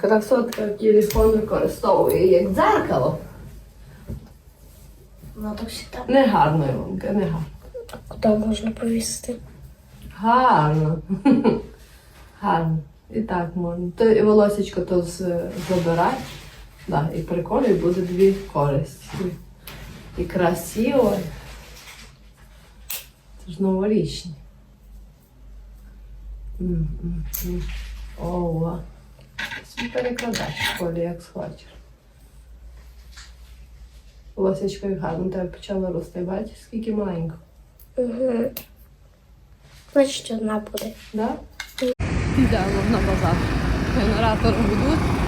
Красотка телефон використовує як дзеркало. Ну так всегда. Не гарно, Іванка, не гарно. Куди можна повісити? Гарно. Гарно. І так можна. То і волосечко то з- забирай. Да, і прикольно, і буде дві користі. І красиво. Це ж новорічні. М, м, м. Ова. Перекладай в школі, як схочеш. Лосічка як гарно тебе почала рости. Бачиш, скільки маленько. Угу. Значить, одна буде. Да? Йдемо на базар. Генератор будуть.